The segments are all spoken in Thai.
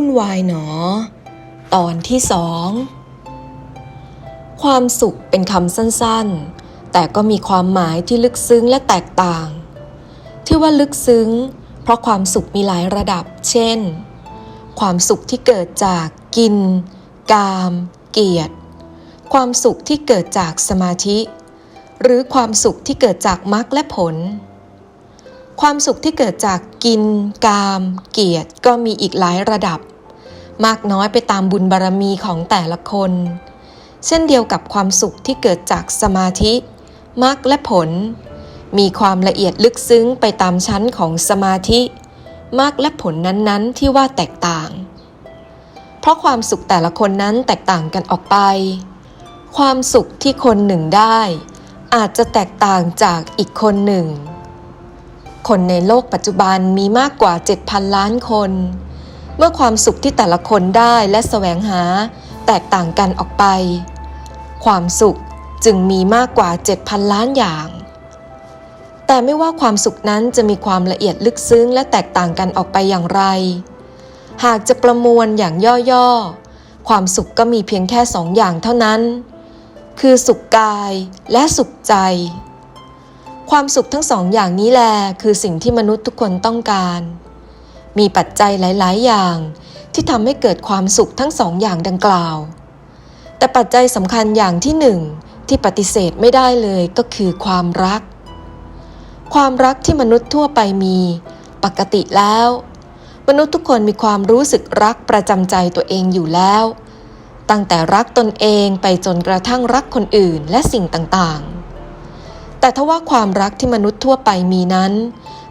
วุ่นวายหนอ ตอนที่สอง ความสุขเป็นคำสั้นๆ แต่ก็มีความหมายที่ลึกซึ้งและแตกต่าง ที่ว่าลึกซึ้ง เพราะความสุขมีหลายระดับ เช่น ความสุขที่เกิดจากกิน กาม เกียรติ ความสุขที่เกิดจากสมาธิ หรือความสุขที่เกิดจากมรรคและผล ความสุขที่เกิดจากกิน กาม เกียรติก็มีอีกหลายระดับ มากน้อยไปตามบุญบารมีของแต่ละคน เช่นเดียวกับความสุขที่เกิดจากสมาธิมรรคและผล มีความละเอียดลึกซึ้งไปตามชั้นของสมาธิมรรคและผลนั้นๆ ที่ว่าแตกต่าง เพราะความสุขแต่ละคนนั้นแตกต่างกันออกไป ความสุขที่คนหนึ่งได้ อาจจะแตกต่างจากอีกคนหนึ่ง คนในโลกปัจจุบันมีมากกว่า 7,000 ล้านคน เมื่อความสุขที่แต่ละคนได้และแสวงหาแตกต่างกันออกไป ความสุขจึงมีมากกว่า 7,000 ล้านอย่าง แต่ไม่ว่าความสุขนั้นจะมีความละเอียดลึกซึ้งและแตกต่างกันออกไปอย่างไร หากจะประมวลอย่างย่อๆ ความสุขก็มีเพียงแค่สองอย่างเท่านั้น คือสุขกายและสุขใจ ความสุขทั้งสองอย่างนี้แลคือสิ่งที่มนุษย์ทุกคนต้องการ มีปัจจัยหลาย ๆ อย่าง ที่ทำให้เกิดความสุขทั้งสองอย่างดังกล่าว แต่ปัจจัยสำคัญอย่างที่หนึ่งที่ปฏิเสธไม่ได้เลยก็คือความรัก ความรักที่มนุษย์ทั่วไปมี ปกติแล้ว มนุษย์ทุกคนมีความรู้สึกรักประจำใจตัวเองอยู่แล้ว ตั้งแต่รักตนเองไปจนกระทั่งรักคนอื่นและสิ่งต่างๆ แต่ถ้าว่าความรักที่มนุษย์ทั่วไปมีนั้น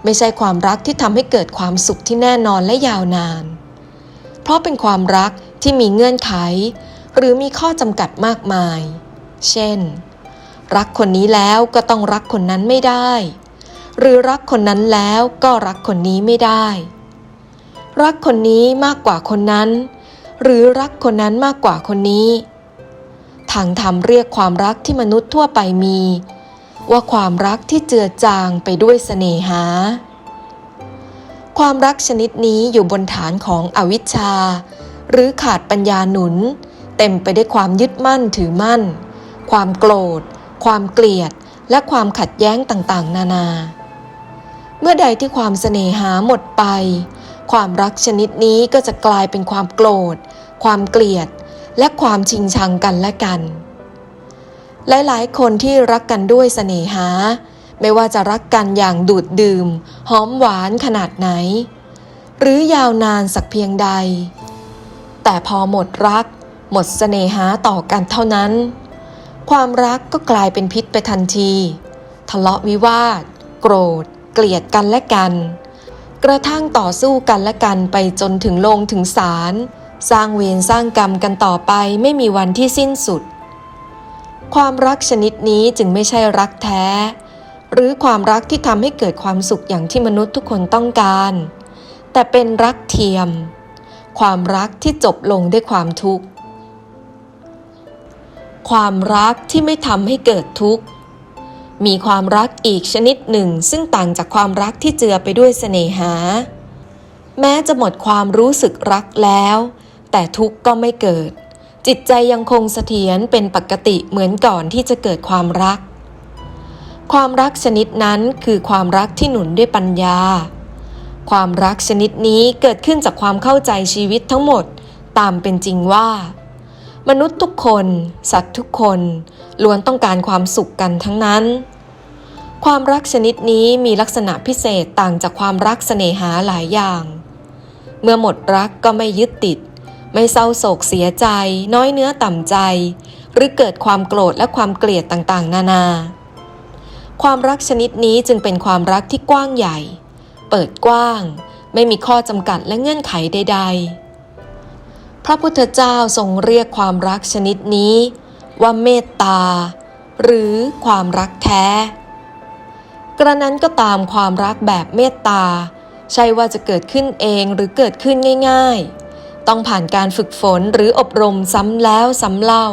ไม่ใช่ความรักที่ทำให้เกิดความสุขที่แน่นอนและยาวนาน เพราะเป็นความรักที่มีเงื่อนไข หรือมีข้อจำกัดมากมาย เช่น รักคนนี้แล้วก็ต้องรักคนนั้นไม่ได้ หรือรักคนนั้นแล้วก็รักคนนี้ไม่ได้ รักคนนี้มากกว่าคนนั้น หรือรักคนนั้นมากกว่าคนนี้ ทางธรรมเรียกความรักที่มนุษย์ทั่วไปมี ว่าความรักที่เจือจางไปด้วยเสน่หา ความรักชนิดนี้อยู่บนฐานของอวิชชา หรือขาดปัญญาหนุน เต็มไปได้วยความยึดมั่นถือมั่น ความโกรธ ความเกลียด และความขัดแย้งต่างๆ นานา เมื่อใดที่ความเสน่หาหมดไป ความรักชนิดนี้ก็จะกลายเป็นความโกรธ ความเกลียด และความชิงชังกันและกัน หลายๆ คนที่รักกันด้วยเสน่หา ไม่ว่าจะรักกันอย่างดูดดื่ม หอมหวานขนาดไหน หรือยาวนานสักเพียงใด แต่พอหมดรัก หมดเสน่หาต่อกันเท่านั้น ความรักก็กลายเป็นพิษไปทันที ทะเลาะวิวาท โกรธ เกลียดกันและกัน กระทั่งต่อสู้กันและกันไปจนถึงลงถึงศาลสร้างเวรสร้างกรรมกันต่อไปไม่มีวันที่สิ้นสุด ความรักชนิดนี้จึงไม่ใช่รักแท้ หรือความรักที่ทำให้เกิดความสุขอย่างที่มนุษย์ทุกคนต้องการ แต่เป็นรักเทียม ความรักที่จบลงด้วยความทุกข์ ความรักที่ไม่ทำให้เกิดทุกข์ มีความรักอีกชนิดหนึ่ง ซึ่งต่างจากความรักที่เจือไปด้วยเสน่หา แม้จะหมดความรู้สึกรักแล้ว แต่ทุกข์ก็ไม่เกิด จิตใจยังคงเสถียรเป็นปกติเหมือนก่อนที่จะเกิดความรัก ความรักชนิดนั้นคือความรักที่หนุนด้วยปัญญา ความรักชนิดนี้เกิดขึ้นจากความเข้าใจชีวิตทั้งหมดตามเป็นจริงว่า มนุษย์ทุกคน สัตว์ทุกคนล้วนต้องการความสุขกันทั้งนั้น ความรักชนิดนี้มีลักษณะพิเศษต่างจากความรักเสน่หาหลายอย่าง เมื่อหมดรักก็ไม่ยึดติด ไม่เศร้าโศกเสียใจ น้อยเนื้อต่ำใจ หรือเกิดความโกรธและความเกลียดต่างๆ นานา ความรักชนิดนี้จึงเป็นความรักที่กว้างใหญ่ เปิดกว้าง ไม่มีข้อจำกัดและเงื่อนไขใด ๆ พระพุทธเจ้าทรงเรียกความรักชนิดนี้ ว่าเมตตา หรือความรักแท้ กระนั้นก็ตามความรักแบบเมตตา ใช่ว่าจะเกิดขึ้นเองหรือเกิดขึ้นง่าย ๆ ต้องผ่านการฝึกฝนหรืออบรมซ้ำแล้วซ้ำเล่า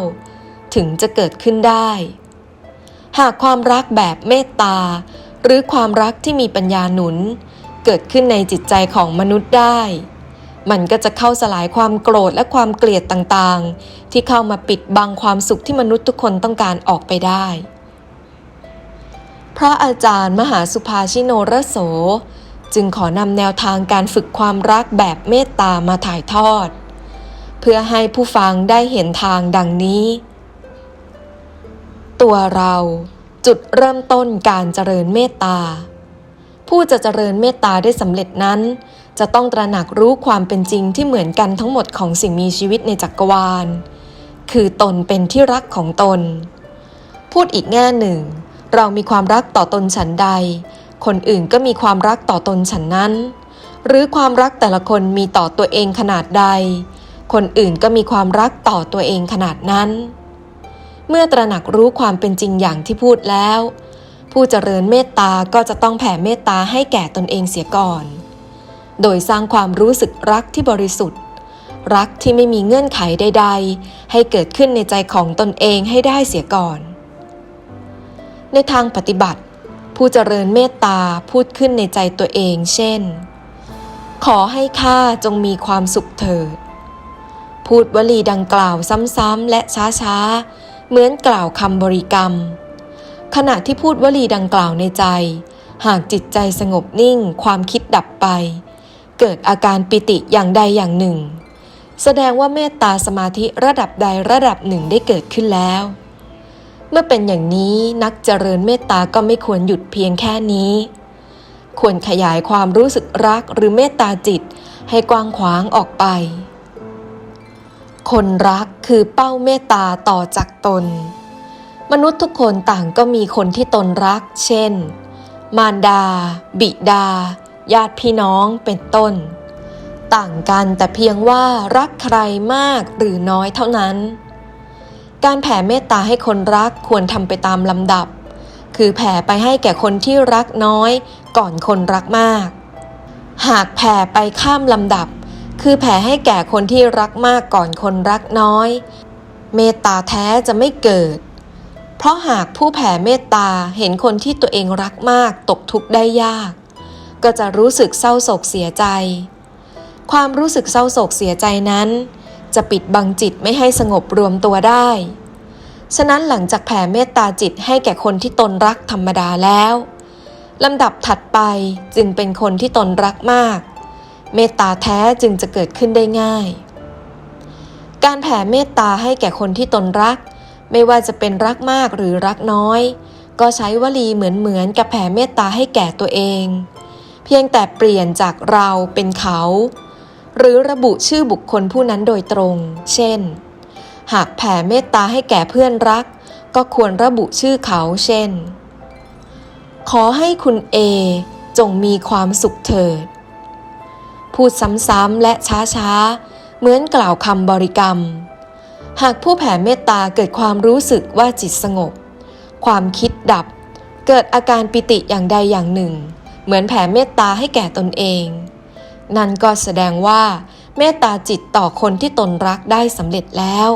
ถึงจะเกิดขึ้นได้ หากความรักแบบเมตตา หรือความรักที่มีปัญญาหนุน เกิดขึ้นในจิตใจของมนุษย์ได้ มันก็จะเข้าสลายความโกรธและความเกลียดต่างๆ ที่เข้ามาปิดบังความสุขที่มนุษย์ทุกคนต้องการออกไปได้ พระอาจารย์มหาสุภาชิโนรโส จึงขอนำแนวทางการฝึกความรักแบบเมตตามาถ่ายทอด เพื่อให้ผู้ฟังได้เห็นทางดังนี้ ตัวเราจุดเริ่มต้นการเจริญเมตตา ผู้จะเจริญเมตตาได้สำเร็จนั้น จะต้องตระหนักรู้ความเป็นจริงที่เหมือนกันทั้งหมดของสิ่งมีชีวิตในจักรวาล คือตนเป็นที่รักของตน พูดอีกแง่หนึ่ง เรามีความรักต่อตนฉันใด คนอื่นก็มีความรักต่อตนฉันนั้น หรือความรักแต่ละคนมีต่อตัวเองขนาดใด คนอื่นก็มีความรักต่อตัวเองขนาดนั้น เมื่อตระหนักรู้ความเป็นจริงอย่างที่พูดแล้ว ผู้เจริญเมตตาก็จะต้องแผ่เมตตาให้แก่ตนเองเสียก่อน โดยสร้างความรู้สึกรักที่บริสุทธิ์ รักที่ไม่มีเงื่อนไขใด ๆ ให้เกิดขึ้นในใจของตนเองให้ได้เสียก่อน ในทางปฏิบัติ ผู้เจริญเมตตาพูดขึ้นในใจตัวเองเช่น ขอให้ข้าจงมีความสุขเถิด พูดวลีดังกล่าวซ้ำๆและช้าๆ เหมือนกล่าวคำบริกรรม ขณะที่พูดวลีดังกล่าวในใจ หากจิตใจสงบนิ่งความคิดดับไป เกิดอาการปิติอย่างใดอย่างหนึ่ง แสดงว่าเมตตาสมาธิระดับใดระดับหนึ่งได้เกิดขึ้นแล้ว เมื่อเป็นอย่างนี้นักเจริญเมตตาก็ไม่ควรหยุดเพียงแค่นี้ ควรขยายความรู้สึกรักหรือเมตตาจิตให้กว้างขวางออกไป คนรักคือเป้าเมตตาต่อจากตน มนุษย์ทุกคนต่างก็มีคนที่ตนรัก เช่น มารดา บิดา ญาติพี่น้องเป็นต้น ต่างกันแต่เพียงว่ารักใครมากหรือน้อยเท่านั้น การแผ่เมตตาให้คนรักควรทำไปตามลำดับ คือแผ่ไปให้แก่คนที่รักน้อย ก่อนคนรักมาก หากแผ่ไปข้ามลำดับ คือแผ่ให้แก่คนที่รักมากก่อนคนรักน้อย เมตตาแท้จะไม่เกิด เพราะหากผู้แผ่เมตตาเห็นคนที่ตัวเองรักมากตกทุกข์ได้ยาก ก็จะรู้สึกเศร้าโศกเสียใจ ความรู้สึกเศร้าโศกเสียใจนั้น จะปิดบังจิตไม่ให้สงบรวมตัวได้ ฉะนั้นหลังจากแผ่เมตตาจิตให้แก่คนที่ตนรักธรรมดาแล้วลำดับถัดไปจึงเป็นคนที่ตนรักมาก เมตตาแท้จึงจะเกิดขึ้นได้ง่าย การแผ่เมตตาให้แก่คนที่ตนรัก ไม่ว่าจะเป็นรักมากหรือรักน้อย ก็ใช้วลีเหมือนเหมือนๆกับแผ่เมตตาให้แก่ตัวเอง เพียงแต่เปลี่ยนจากเราเป็นเขา หรือระบุชื่อบุคคลผู้นั้นโดยตรง เช่น หากแผ่เมตตาให้แก่เพื่อนรัก ก็ควรระบุชื่อเขา เช่น ขอให้คุณเอจงมีความสุขเถิด พูดซ้ำๆและช้าๆ เหมือนกล่าวคำบริกรรม หากผู้แผ่เมตตาเกิดความรู้สึกว่าจิตสงบ ความคิดดับ เกิดอาการปิติอย่างใดอย่างหนึ่ง เหมือนแผ่เมตตาให้แก่ตนเอง นั่นก็แสดงว่า เมตตาจิตต่อคนที่ตนรักได้สำเร็จแล้ว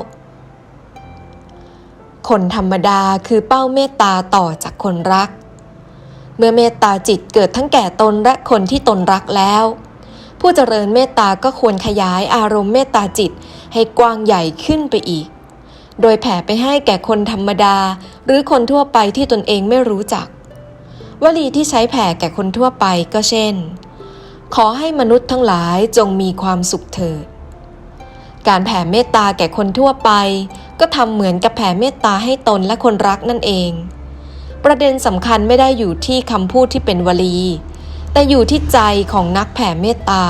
คนธรรมดาคือเป้าเมตตาต่อจากคนรัก เมื่อเมตตาจิตเกิดทั้งแก่ตนและคนที่ตนรักแล้ว ผู้เจริญเมตตาก็ควรขยายอารมณ์เมตตาจิตให้กว้างใหญ่ขึ้นไปอีก โดยแผ่ไปให้แก่คนธรรมดา หรือคนทั่วไปที่ตนเองไม่รู้จัก วลีที่ใช้แผ่แก่คนทั่วไปก็เช่น ขอให้มนุษย์ทั้งหลายจงมีความสุขเถิด การแผ่เมตตาแก่คนทั่วไป ก็ทำเหมือนกับแผ่เมตตาให้ตนและคนรักนั่นเอง ประเด็นสำคัญไม่ได้อยู่ที่คำพูดที่เป็นวลี แต่อยู่ที่ใจของนักแผ่เมตตา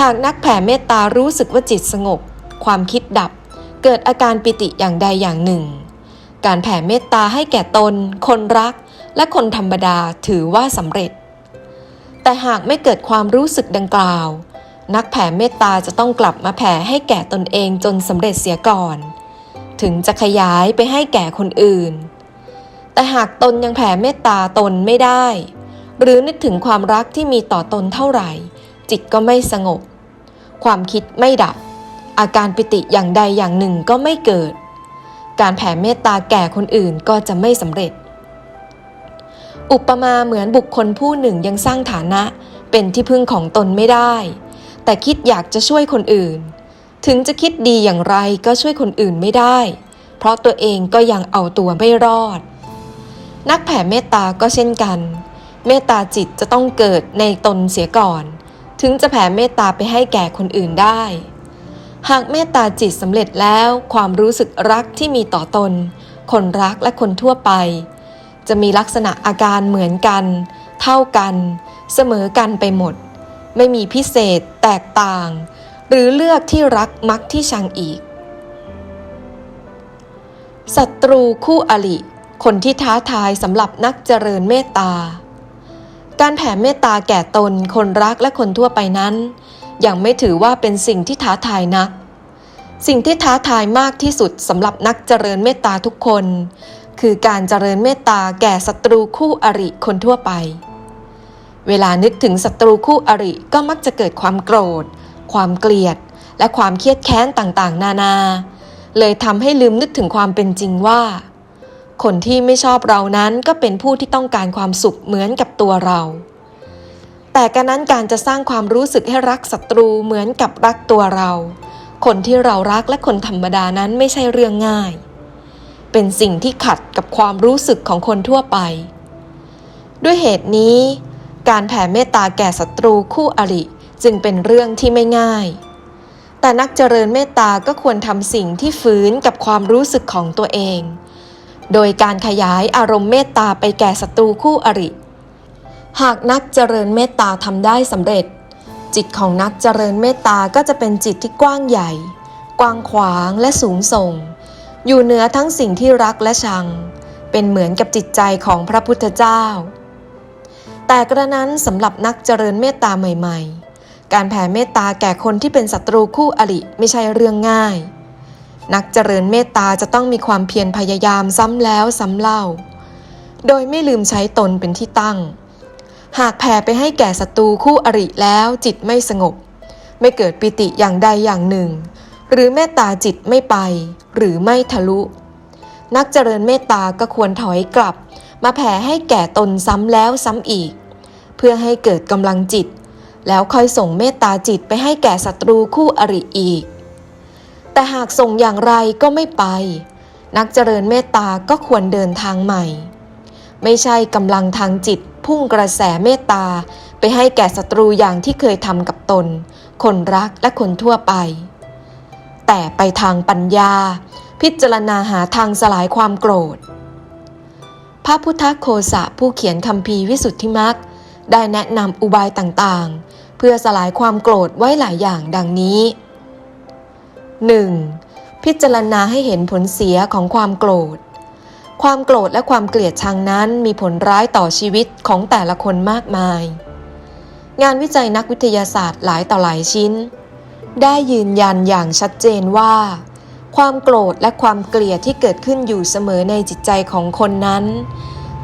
หากนักแผ่เมตตารู้สึกว่าจิตสงบ ความคิดดับ เกิดอาการปิติอย่างใดอย่างหนึ่ง การแผ่เมตตาให้แก่ตน คนรัก และคนธรรมดาถือว่าสำเร็จ แต่หากไม่เกิดความรู้สึกดังกล่าว นักแผ่เมตตาจะต้องกลับมาแผ่ให้แก่ตนเองจนสำเร็จเสียก่อน ถึงจะขยายไปให้แก่คนอื่น แต่หากตนยังแผ่เมตตาตนไม่ได้ หรือนึกถึงความรักที่มีต่อตนเท่าไหร่ จิตก็ไม่สงบ ความคิดไม่ดับ อาการปิติอย่างใดอย่างหนึ่งก็ไม่เกิด การแผ่เมตตาแก่คนอื่นก็จะไม่สำเร็จ อุปมาเหมือนบุคคลผู้หนึ่งยังสร้างฐานะ เป็นที่พึ่งของตนไม่ได้ แต่คิดอยากจะช่วยคนอื่น ถึงจะคิดดีอย่างไรก็ช่วยคนอื่นไม่ได้ เพราะตัวเองก็ยังเอาตัวไม่รอด นักแผ่เมตตาก็เช่นกัน เมตตาจิตจะต้องเกิดในตนเสียก่อน ถึงจะแผ่เมตตาไปให้แก่คนอื่นได้ หากเมตตาจิตสำเร็จแล้วความรู้สึกรักที่มีต่อตน คนรักและคนทั่วไป จะมีลักษณะอาการเหมือนกัน เท่ากัน เสมอกันไปหมด ไม่มีพิเศษแตกต่าง หรือเลือกที่รักมักที่ชังอีกศัตรูคู่อริคนที่ท้าทายสำหรับนักเจริญเมตตา การแผ่เมตตาแก่ตนคนรักและคนทั่วไปนั้น ยังไม่ถือว่าเป็นสิ่งที่ท้าทายนัก สิ่งที่ท้าทายมากที่สุดสำหรับนักเจริญเมตตาทุกคน คือการเจริญเมตตาแก่ศัตรูคู่อริคนทั่วไป เวลานึกถึงศัตรูคู่อริก็มักจะเกิดความโกรธ ความเกลียด และความเครียดแค้นต่างๆ นานา เลยทำให้ลืมนึกถึงความเป็นจริงว่า คนที่ไม่ชอบเรานั้นก็เป็นผู้ที่ต้องการความสุขเหมือนกับตัวเรา แต่การนั้นการจะสร้างความรู้สึกให้รักศัตรูเหมือนกับรักตัวเรา คนที่เรารักและคนธรรมดานั้นไม่ใช่เรื่องง่าย เป็นสิ่งที่ขัดกับความรู้สึกของคนทั่วไป ด้วยเหตุนี้ การแผ่เมตตาแก่ศัตรูคู่อริจึงเป็นเรื่องที่ไม่ง่าย แต่นักเจริญเมตตาก็ควรทำสิ่งที่ฝืนกับความรู้สึกของตัวเอง โดยการขยายอารมณ์เมตตาไปแก่ศัตรูคู่อริ หากนักเจริญเมตตาทำได้สำเร็จ จิตของนักเจริญเมตตาก็จะเป็นจิตที่กว้างใหญ่ กว้างขวางและสูงส่ง อยู่เหนือทั้งสิ่งที่รักและชัง เป็นเหมือนกับจิตใจของพระพุทธเจ้า แต่กระนั้นสำหรับนักเจริญเมตตาใหม่ ๆ การแผ่เมตตาแก่คนที่เป็นศัตรูคู่อริไม่ใช่เรื่องง่าย นักเจริญเมตตาจะต้องมีความเพียรพยายามซ้ำแล้วซ้ำเล่า โดยไม่ลืมใช้ตนเป็นที่ตั้ง หากแผ่ไปให้แก่ศัตรูคู่อริแล้วจิตไม่สงบ ไม่เกิดปิติอย่างใดอย่างหนึ่ง หรือเมตตาจิตไม่ไป หรือไม่ทะลุ นักเจริญเมตตาก็ควรถอยกลับ มาแผ่ให้แก่ตนซ้ำแล้วซ้ำอีก เพื่อให้เกิดกำลังจิต แล้วค่อยส่งเมตตาจิตไปให้แก่ศัตรูคู่อริอีก แต่หากส่งอย่างไรก็ไม่ไป นักเจริญเมตตาก็ควรเดินทางใหม่ ไม่ใช่กำลังทางจิตพุ่งกระแสเมตตาไปให้แก่ศัตรูอย่างที่เคยทำกับตน คนรักและคนทั่วไป แต่ไปทางปัญญา พิจารณาหาทางสลายความโกรธ พระพุทธโคสะผู้เขียนคำพีวิสุทธิมักได้แนะนำอุบายต่างๆ เพื่อสลายความโกรธไว้หลายอย่างดังนี้ 1. พิจารณาให้เห็นผลเสียของความโกรธ ความโกรธและความเกลียดชังนั้นมีผลร้ายต่อชีวิตของแต่ละคนมากมาย งานวิจัยนักวิทยาศาสตร์หลายต่อหลายชิ้น ได้ยืนยันอย่างชัดเจนว่า ความโกรธและความเกลียดที่เกิดขึ้นอยู่เสมอในจิตใจของคนนั้น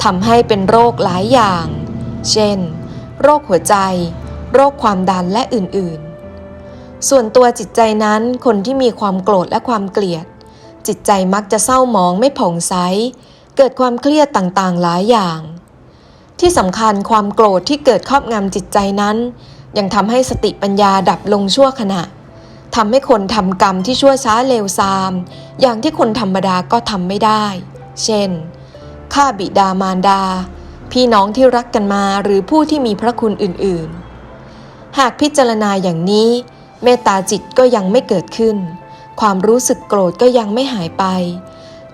ทำให้เป็นโรคหลายอย่าง เช่น โรคหัวใจ โรคความดันและอื่นๆ ส่วนตัวจิตใจนั้นคนที่มีความโกรธและความเกลียด จิตใจมักจะเศร้าหมองไม่ผ่องใส เกิดความเครียดต่างๆ หลายอย่าง ที่สำคัญความโกรธที่เกิดครอบงำจิตใจนั้น ยังทำให้สติปัญญาดับลงชั่วขณะ ทำให้คนทำกรรมที่ชั่วช้าเลวทราม อย่างที่คนธรรมดาก็ทำไม่ได้ เช่นฆ่าบิดามารดา พี่น้องที่รักกันมาหรือผู้ที่มีพระคุณอื่นๆ หากพิจารณาอย่างนี้ เมตตาจิตก็ยังไม่เกิดขึ้น ความรู้สึกโกรธก็ยังไม่หายไป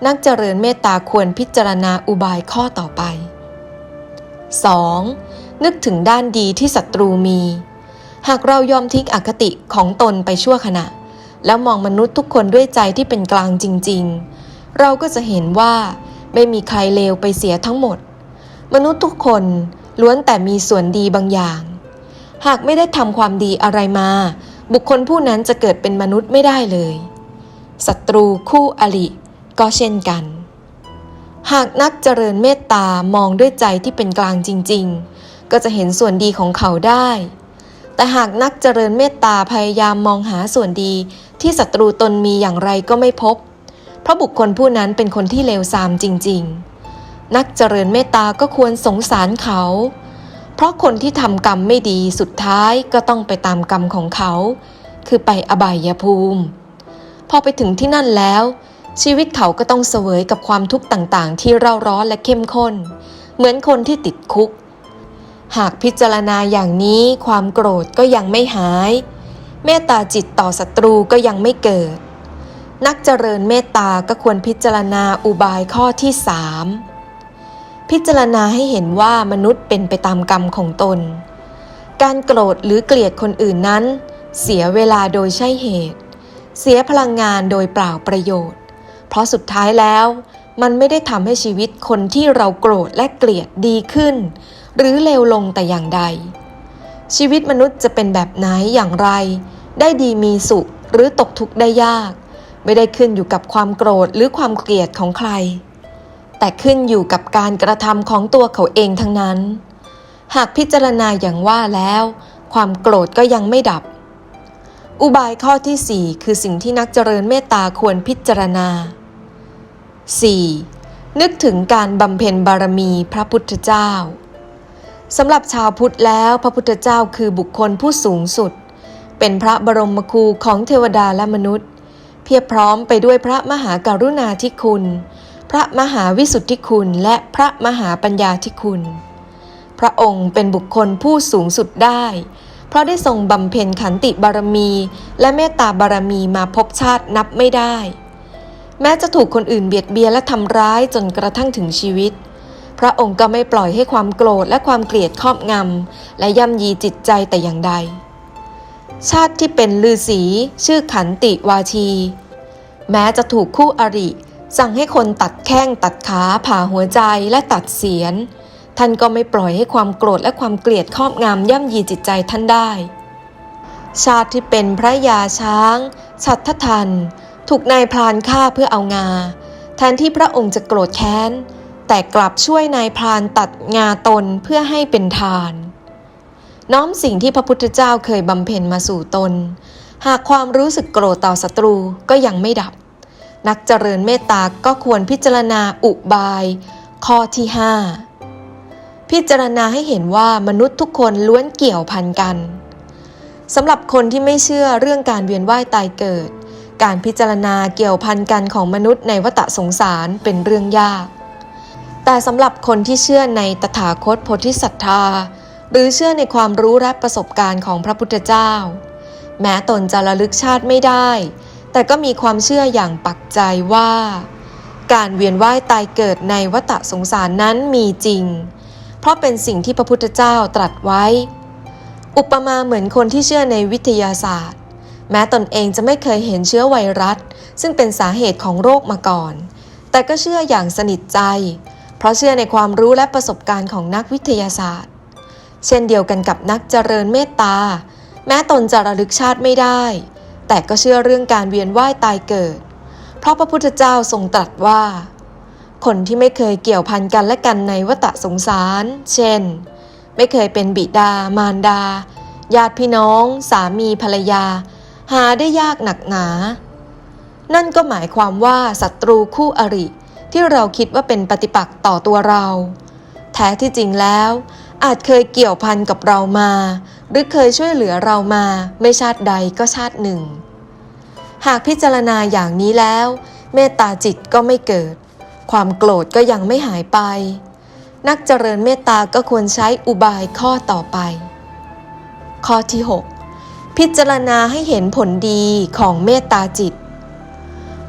นักเจริญเมตตาควรพิจารณาอุบายข้อต่อไป 2. นึกถึงด้านดีที่ศัตรูมี หากเรายอมทิ้งอคติของตนไปชั่วขณะ แล้วมองมนุษย์ทุกคนด้วยใจที่เป็นกลางจริง ๆ เราก็จะเห็นว่าไม่มีใครเลวไปเสียทั้งหมด มนุษย์ทุกคนล้วนแต่มีส่วนดีบางอย่าง หากไม่ได้ทำความดีอะไรมา บุคคลผู้นั้นจะเกิดเป็นมนุษย์ไม่ได้เลยศัตรูคู่อริก็เช่นกัน หากนักเจริญเมตตามองด้วยใจที่เป็นกลางจริง ๆ ก็จะเห็นส่วนดีของเขาได้ แต่หากนักเจริญเมตตาพยายามมองหาส่วนดี ที่ศัตรูตนมีอย่างไรก็ไม่พบ เพราะบุคคลผู้นั้นเป็นคนที่เลวทรามจริง ๆ นักเจริญเมตตาก็ควรสงสารเขา เพราะคนที่ทำกรรมไม่ดีสุดท้ายก็ต้องไปตามกรรมของเขา คือไปอบายภูมิ พอไปถึงที่นั่นแล้ว ชีวิตเขาก็ต้องเสวยกับความทุกข์ต่างๆ ที่เร่าร้อนและเข้มข้น เหมือนคนที่ติดคุก หากพิจารณาอย่างนี้ความโกรธก็ยังไม่หาย เมตตาจิตต่อศัตรูก็ยังไม่เกิด นักเจริญเมตตาก็ควรพิจารณาอุบายข้อที่สามพิจารณาให้เห็นว่ามนุษย์เป็นไปตามกรรมของตน การโกรธหรือเกลียดคนอื่นนั้น เสียเวลาโดยใช่เหตุ เสียพลังงานโดยเปล่าประโยชน์ เพราะสุดท้ายแล้ว มันไม่ได้ทำให้ชีวิตคนที่เราโกรธและเกลียดดีขึ้น หรือเลวลงแต่อย่างใด ชีวิตมนุษย์จะเป็นแบบไหนอย่างไร ได้ดีมีสุขหรือตกทุกข์ได้ยาก ไม่ได้ขึ้นอยู่กับความโกรธหรือความเกลียดของใคร แต่ขึ้นอยู่กับการกระทำของตัวเขาเองทั้งนั้น หากพิจารณาอย่างว่าแล้ว ความโกรธก็ยังไม่ดับ อุบายข้อที่ 4 คือสิ่งที่นักเจริญเมตตาควรพิจารณา 4. นึกถึงการบำเพ็ญบารมีพระพุทธเจ้า สำหรับชาวพุทธแล้วพระพุทธเจ้าคือบุคคลผู้สูงสุด เป็นพระบรมครูของเทวดาและมนุษย์ เพียบพร้อมไปด้วยพระมหากรุณาธิคุณ พระมหาวิสุทธิคุณและพระมหาปัญญาธิคุณ พระองค์เป็นบุคคลผู้สูงสุดได้ เพราะได้ทรงบำเพ็ญขันติบารมี และเมตตาบารมีมาพบชาตินับไม่ได้ แม้จะถูกคนอื่นเบียดเบียนและทำร้ายจนกระทั่งถึงชีวิต พระองค์ก็ไม่ปล่อยให้ความโกรธและความเกลียดครอบงำและย่ำยีจิตใจแต่อย่างใด ชาติที่เป็นลือสีชื่อขันติวาชี แม้จะถูกคู่อริ สั่งให้คนตัดแข้งตัดขาผ่าหัวใจและตัดเสียน ท่านก็ไม่ปล่อยให้ความโกรธและความเกลียดครอบงำย่ำยีจิตใจท่านได้ ชาติที่เป็นพระยาช้างฉัตรทัน ถูกนายพรานฆ่าเพื่อเอางา แทนที่พระองค์จะโกรธแค้น แต่กลับช่วยนายพรานตัดงาตนเพื่อให้เป็นทาน น้อมสิ่งที่พระพุทธเจ้าเคยบำเพ็ญมาสู่ตน หากความรู้สึกโกรธต่อศัตรูก็ยังไม่ดับ นักเจริญเมตตาก็ควรพิจารณาอุบาย ข้อที่5พิจารณาให้เห็นว่ามนุษย์ทุกคนล้วนเกี่ยวพันกันสำหรับคนที่ไม่เชื่อเรื่องการเวียนว่ายตายเกิด การพิจารณาเกี่ยวพันกันของมนุษย์ในวัฏสงสารเป็นเรื่องยาก แต่สำหรับคนที่เชื่อในตถาคตโพธิศรัทธา หรือเชื่อในความรู้และประสบการณ์ของพระพุทธเจ้า แม้ตนจะระลึกชาติไม่ได้ แต่ก็มีความเชื่ออย่างปักใจว่า การเวียนว่ายตายเกิดในวัฏสงสารนั้นมีจริง เพราะเป็นสิ่งที่พระพุทธเจ้าตรัสไว้ อุปมาเหมือนคนที่เชื่อในวิทยาศาสตร์ แม้ตนเองจะไม่เคยเห็นเชื้อไวรัส ซึ่งเป็นสาเหตุของโรคมาก่อน แต่ก็เชื่ออย่างสนิทใจเพราะเชื่อในความรู้และประสบการณ์ของนักวิทยาศาสตร์ เช่นเดียวกันกับนักเจริญเมตตา แม้ตนจะระลึกชาติไม่ได้ แต่ก็เชื่อเรื่องการเวียนว่ายตายเกิด เพราะพระพุทธเจ้าทรงตรัสว่า คนที่ไม่เคยเกี่ยวพันกันและกันในวัฏสงสาร เช่น ไม่เคยเป็นบิดา มารดา ญาติพี่น้อง สามีภรรยา หาได้ยากหนักหนา นั่นก็หมายความว่าศัตรูคู่อริ ที่เราคิดว่าเป็นปฏิปักษ์ต่อตัวเรา แท้ที่จริงแล้ว อาจเคยเกี่ยวพันกับเรามา หรือเคยช่วยเหลือเรามาไม่ชาติใดก็ชาติหนึ่ง หากพิจารณาอย่างนี้แล้ว เมตตาจิตก็ไม่เกิด ความโกรธก็ยังไม่หายไป นักเจริญเมตตาก็ควรใช้อุบายข้อต่อไป ข้อที่ 6 พิจารณาให้เห็นผลดีของเมตตาจิต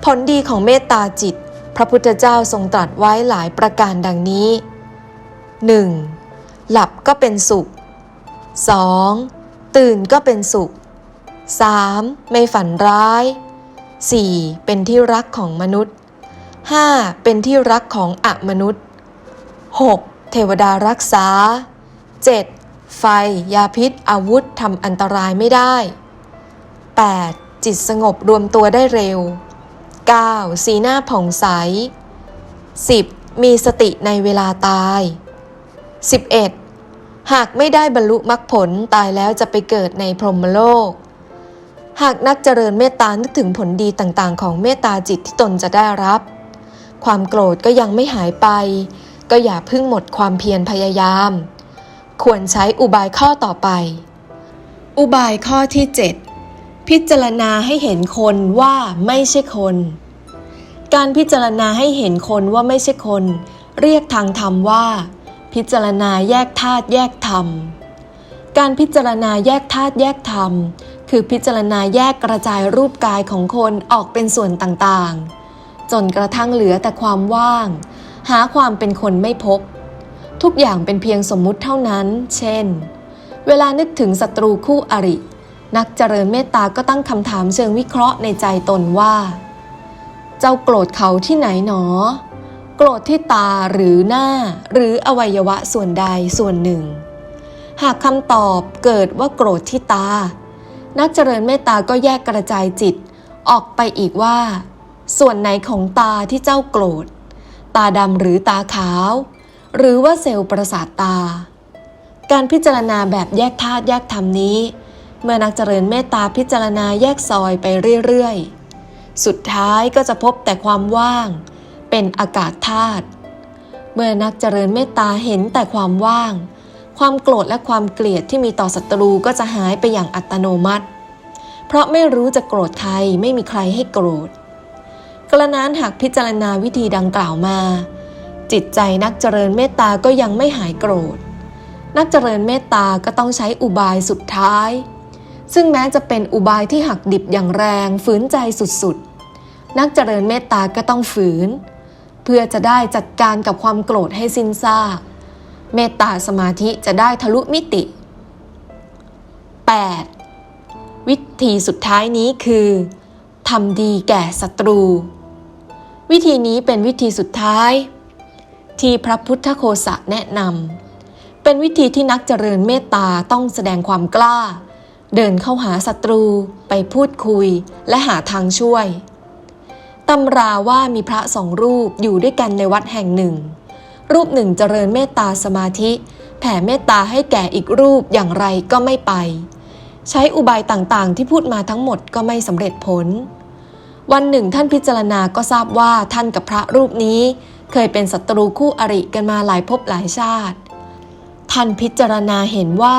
ผลดีของเมตตาจิต พระพุทธเจ้าทรงตรัสไว้หลายประการดังนี้ 1. หลับก็เป็นสุข 2. ตื่นก็เป็นสุข 3. ไม่ฝันร้าย 4. เป็นที่รักของมนุษย์ 5. เป็นที่รักของอมนุษย์ 6. เทวดารักษา 7. ไฟ ยาพิษ อาวุธทำอันตรายไม่ได้ 8. จิตสงบรวมตัวได้เร็ว 9. สีหน้าผ่องใส 10. มีสติในเวลาตาย 11. หากไม่ได้บรรลุมรรคผลตายแล้วจะไปเกิดในพรหมโลก หากนักเจริญเมตตานึกถึงผลดีต่างๆ ของเมตตาจิตที่ตนจะได้รับ ความโกรธก็ยังไม่หายไป ก็อย่าพึ่งหมดความเพียรพยายาม ควรใช้อุบายข้อต่อไป อุบายข้อที่ 7 พิจารณาให้เห็นคนว่าไม่ใช่คน การพิจารณาให้เห็นคนว่าไม่ใช่คน เรียกทางธรรมว่า พิจารณาแยกธาตุแยกธรรม การพิจารณาแยกธาตุแยกธรรม คือพิจารณาแยกกระจายรูปกายของคนออกเป็นส่วนต่างๆ จนกระทั่งเหลือแต่ความว่าง หาความเป็นคนไม่พบ ทุกอย่างเป็นเพียงสมมุติเท่านั้น เช่น เวลานึกถึงศัตรูคู่อริ นักเจริญเมตตาก็ตั้งคำถามเชิงวิเคราะห์ในใจตนว่า เจ้าโกรธเขาที่ไหนหนอ โกรธที่ตาหรือหน้า หรืออวัยวะส่วนใดส่วนหนึ่ง หากคำตอบเกิดว่าโกรธที่ตา นักเจริญเมตตาก็แยกกระจายจิต ออกไปอีกว่า ส่วนไหนของตาที่เจ้าโกรธ ตาดำหรือตาขาว หรือว่าเซลล์ประสาทตาการพิจารณาแบบแยกธาตุแยกธรรมนี้ เมื่อนักเจริญเมตตาพิจารณาแยกซอยไปเรื่อยๆ สุดท้ายก็จะพบแต่ความว่าง เป็นอากาศธาตุ เมื่อนักเจริญเมตตาเห็นแต่ความว่าง ความโกรธและความเกลียดที่มีต่อศัตรูก็จะหายไปอย่างอัตโนมัติ เพราะไม่รู้จะโกรธใครไม่มีใครให้โกรธ กระนั้นหากพิจารณาวิธีดังกล่าวมา จิตใจนักเจริญเมตตาก็ยังไม่หายโกรธ นักเจริญเมตตาก็ต้องใช้อุบายสุดท้าย ซึ่งแม้จะเป็นอุบายที่หักดิบอย่างแรงฝืนใจสุดๆ นักเจริญเมตตาก็ต้องฝืน เพื่อจะได้จัดการกับความโกรธให้สิ้นซากเมตตาสมาธิจะได้ทะลุมิติ 8. วิธีสุดท้ายนี้คือทำดีแก่ศัตรู วิธีนี้เป็นวิธีสุดท้าย ที่พระพุทธโคสะแนะนำเป็นวิธีที่นักเจริญเมตตาต้องแสดงความกล้า เดินเข้าหาศัตรูไปพูดคุยและหาทางช่วย ตำราว่ามีพระสองรูปอยู่ด้วยกันในวัดแห่งหนึ่ง รูปหนึ่งเจริญเมตตาสมาธิ แผ่เมตตาให้แก่อีกรูปอย่างไรก็ไม่ไป ใช้อุบายต่างๆ ที่พูดมาทั้งหมดก็ไม่สำเร็จผล วันหนึ่งท่านพิจารณาก็ทราบว่าท่านกับพระรูปนี้ เคยเป็นศัตรูคู่อริกันมาหลายภพหลายชาติ ท่านพิจารณาเห็นว่า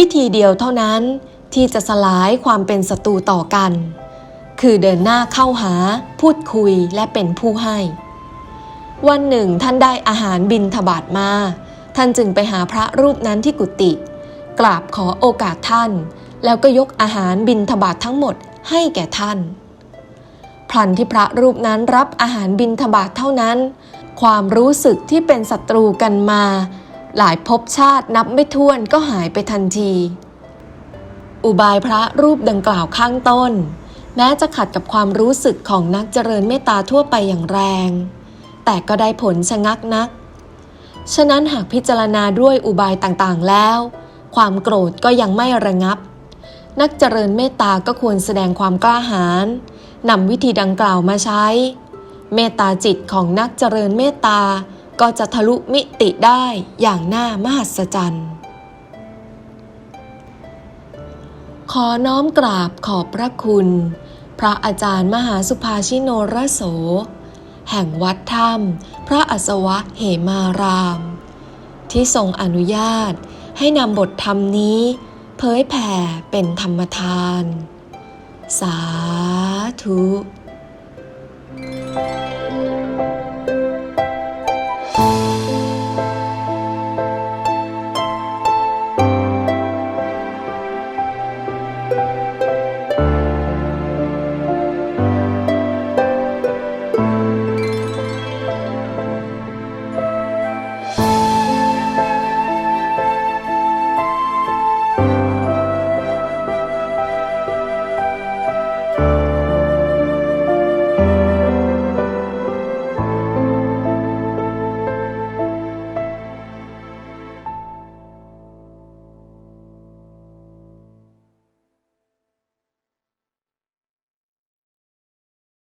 วิธีเดียวเท่านั้นที่จะสลายความเป็นศัตรูต่อกัน คือเดินหน้าเข้าหา พูดคุยและเป็นผู้ให้ วันหนึ่งท่านได้อาหารบินทบาทมา ท่านจึงไปหาพระรูปนั้นที่กุฏิกราบขอโอกาสท่าน แล้วก็ยกอาหารบินทบาททั้งหมดให้แก่ท่านพลันที่พระรูปนั้นรับอาหารบินทบาทเท่านั้น ความรู้สึกที่เป็นศัตรูกันมา หลายภพชาตินับไม่ถ้วนก็หายไปทันที อุบายพระรูปดังกล่าวข้างต้น แม้จะขัดกับความรู้สึกของนักเจริญเมตตาทั่วไปอย่างแรง แต่ก็ได้ผลชะงักนัก ฉะนั้นหากพิจารณาด้วยอุบายต่างๆแล้ว ความโกรธก็ยังไม่ระงับ นักเจริญเมตตาก็ควรแสดงความกล้าหาญนำวิธีดังกล่าวมาใช้ เมตตาจิตของนักเจริญเมตตา ก็จะทะลุมิติได้อย่างน่ามหัศจรรย์ ขอน้อมกราบขอบพระคุณ พระอาจารย์มหาสุภาชิโนรโส แห่งวัดถ้ำพระอัศวะเหมาราม ที่ทรงอนุญาตให้นำบทธรรมนี้เผยแผ่เป็นธรรมทาน สาธุ